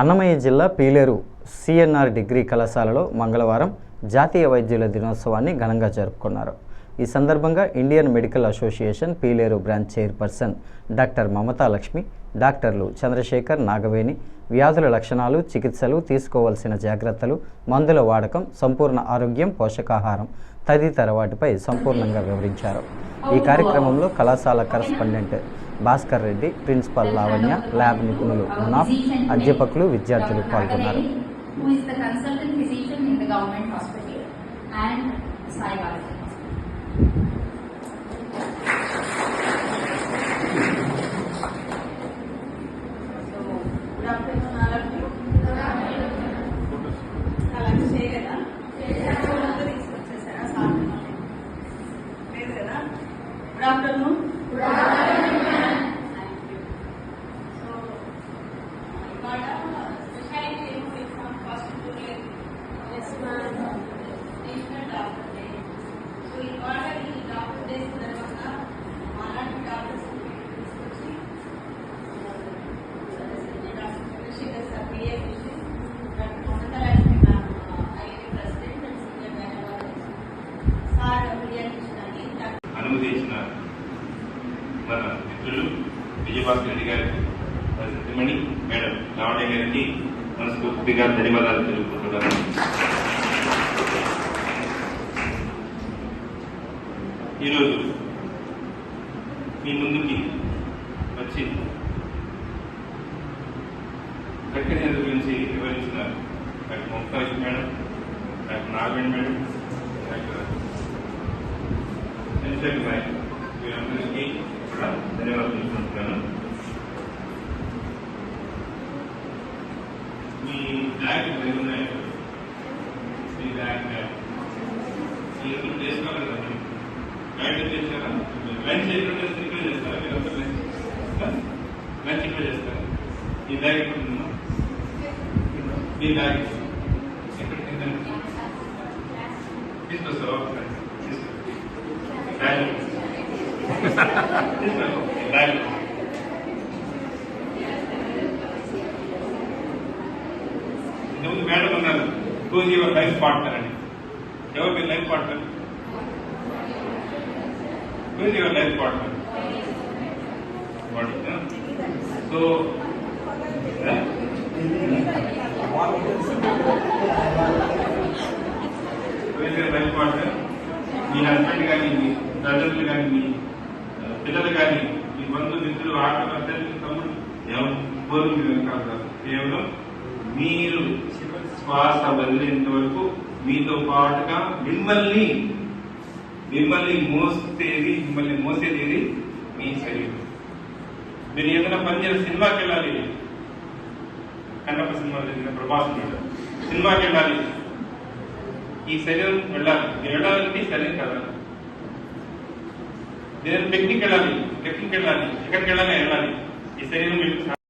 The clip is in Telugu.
అన్నమయ్య జిల్లా పీలేరు సిఎన్ఆర్ డిగ్రీ కళాశాలలో మంగళవారం జాతీయ వైద్యుల దినోత్సవాన్ని ఘనంగా జరుపుకున్నారు. ఈ సందర్భంగా Indian medical association Pileru branch chairperson doctor Mamata Lakshmi డాక్టర్లు చంద్రశేఖర్ నాగవేణి వ్యాధుల లక్షణాలు చికిత్సలు తీసుకోవాల్సిన జాగ్రత్తలు మందుల వాడకం సంపూర్ణ ఆరోగ్యం పోషకాహారం తదితర వాటిపై సంపూర్ణంగా వివరించారు. ఈ కార్యక్రమంలో కళాశాల correspondent Bhaskar Reddy principal Lavanya lab నిపుణులు మునాఫ్ అధ్యాపకులు విద్యార్థులు పాల్గొన్నారు. who is మిత్రులు విజయభాస్కర్ రెడ్డి గారికి వారి మేడం లావణ్య గారికి మనస్ఫూర్తిగా ధన్యవాదాలు తెలుపుకుంటున్నాను. ఈరోజు మీ ముందుకి వచ్చి ప్రక్కన హెల్త్ గురించి వివరించిన doctor Muktaz madam doctor Nagaveni madam doctor Chandrashekar Nayak వీరందరికీ కూడా ధన్యవాదాలు తెలుపుకుంటున్నాను మీ బ్యాగ్ ఏమి ఉన్నాయి మీ బ్యాగ్ బ్యాగ్ ఈ ఎదురు చేసుకోవాలి కదా బ్యాగ్ చేశారా లంచ్ ఎక్కడ చేస్తే ఇక్కడ చేస్తారా మీరు అందరూ లంచ్ లంచ్ ఇక్కడ చేస్తారా ఈ బ్యాగ్ ఎక్కడ ఉందమ్మా మీ బ్యాగ్ ఎక్కడ తింటాను తీసుకొస్తారా ఒకసారి తీసుకొస్తారా బ్యాగ్ బ్యాగ్ ఇంతకుముందు మేడం ఉన్నారు హూజ్ యువర్ లైఫ్ పార్ట్నర్ అని ఎవరు మీ life partner who's your life partner so who's your life partner me husband కానీ మీ బ్రదర్లు కానీ మీ ఆ, పిల్లలు కానీ మీ బంధు మిత్రులు ఆటలు తమ్ముడు ఎవరు మీరు కాదు. కేవలం మీరు శ్వాస వదిలేంత వరకు మీతో పాటుగా మిమ్మల్ని మిమ్మల్ని మోసేది మిమ్మల్ని మోసేది మీ శరీరం. మీరు ఏదైనా పని చేయాలి సినిమాకి వెళ్ళాలి. కన్నప్ప సినిమా జరిగిన ప్రభాస్ సినిమాకి వెళ్ళాలి. ఈ శరీరం వెళ్ళాలి. వెళ్ళాలంటే శరీరం కదా నేను పిక్నిక్ వెళ్ళాలి పిక్నిక్ వెళ్ళాలి ఎక్కడికి వెళ్ళాలి వెళ్ళాలి. ఈ శరీరం మీకు